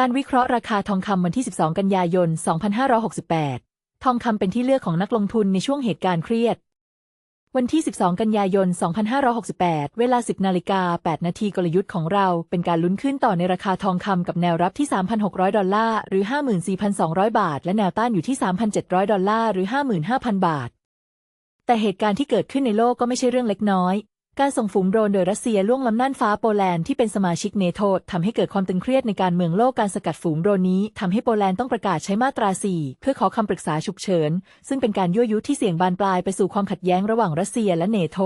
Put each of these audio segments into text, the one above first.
การวิเคราะห์ราคาทองคำวันที่ 12 กันยายน 2568 ทองคำเป็นที่เลือกของนักลงทุนในช่วงเหตุการณ์เครียด วันที่ 12 กันยายน 2568 เวลา 10 นาฬิกา 8 นาทีกลยุทธ์ของเรา เป็นการลุ้นขึ้นต่อในราคาทองคำกับแนวรับที่ 3,600 ดอลลาร์ หรือ 54,200 บาท และแนวต้านอยู่ที่ 3,700 ดอลลาร์ หรือ 55,000 บาท แต่เหตุการณ์ที่เกิดขึ้นในโลกก็ไม่ใช่เรื่องเล็กน้อย การส่งฝูงโดรนโดยรัสเซียล่วงล้ำน่านฟ้าโปแลนด์ที่เป็นสมาชิกเนโตทำให้เกิดความตึงเครียดในการเมืองโลกการสกัดฝูงโดรนนี้ทำให้โปแลนด์ต้องประกาศใช้มาตรา 4 เพื่อขอคำปรึกษาฉุกเฉิน ซึ่งเป็นการยั่วยุที่เสี่ยงบานปลายไปสู่ความขัดแย้งระหว่างรัสเซียและเนโต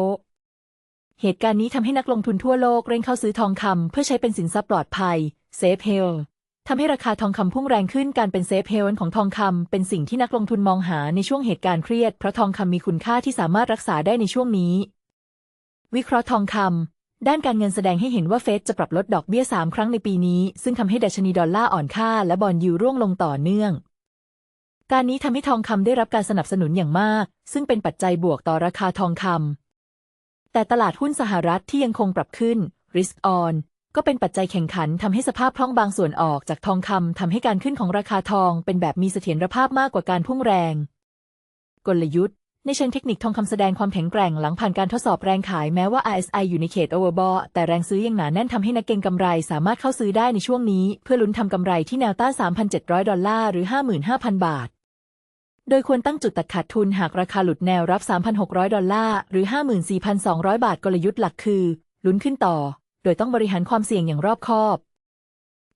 เหตุการณ์นี้ทำให้นักลงทุนทั่วโลกเร่งเข้าซื้อทองคำเพื่อใช้เป็นสินทรัพย์ปลอดภัยเซฟเฮลทำให้ราคาทองคำพุ่งแรงขึ้นการเป็นเซฟเฮลของทองคำเป็นสิ่งที่นักลงทุนมองหาในช่วงเหตุการณ์เครียดเพราะทองคำมีคุณค่าที่สามารถรักษาได้ในช่วงนี้ วิเคราะห์ทองคำด้านการเงินแสดงให้เห็นว่าเฟดจะปรับลดดอกเบี้ย 3 ครั้งในปีนี้ ซึ่งทำให้ดัชนีดอลลาร์อ่อนค่าและบอลยูร่วงลงต่อเนื่อง การนี้ทำให้ทองคำได้รับการสนับสนุนอย่างมาก ซึ่งเป็นปัจจัยบวกต่อราคาทองคำแต่ตลาดหุ้นสหรัฐที่ยังคงปรับขึ้น risk on ก็เป็นปัจจัยแข่งขันทำให้สภาพคล่องบางส่วนออกจากทองคำทำให้การขึ้นของราคาทองเป็นแบบมีเสถียรภาพมากกว่าการพุ่งแรง กลยุทธ์ ในเชิงเทคนิคทองคำแสดงความแข็งแกร่งหลังผ่านการทดสอบแรงขายแม้ว่า RSI อยู่ในเขต overbought แต่แรงซื้อยังหนาแน่นทำให้นักเก็งกำไรสามารถเข้าซื้อได้ในช่วงนี้ เพื่อลุ้นทำกำไรที่แนวต้าน 3,700 ดอลลาร์หรือ 55,000 บาท โดยควรตั้งจุดตัดขาดทุนหากราคาหลุดแนวรับ 3,600 ดอลลาร์หรือ 54,200 บาทกลยุทธ์หลักคือ ลุ้นขึ้นต่อ โดยต้องบริหารความเสี่ยงอย่างรอบคอบ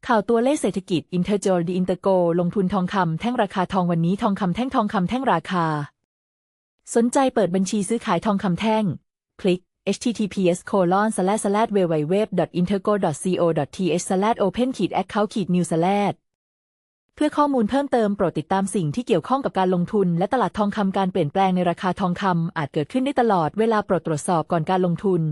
ข่าวตัวเลขเศรษฐกิจ Interjol d Intergo ลงทุนทองคำแท่งราคาทองวันนี้ทองคำแท่งทองคำแท่งราคา สนใจเปิดบัญชีซื้อขายทองคำแท่ง คลิก https colon slash slash www interco co th slash open k account new slash เพื่อข้อมูลเพิ่มเติมโปรดติดตามสิ่งที่เกี่ยวข้องกับการลงทุน และตลาดทองคำการเปลี่ยนแปลงในราคาทองคำอาจเกิดขึ้นได้ตลอดเวลาโปรดตรวจสอบก่อนการลงทุน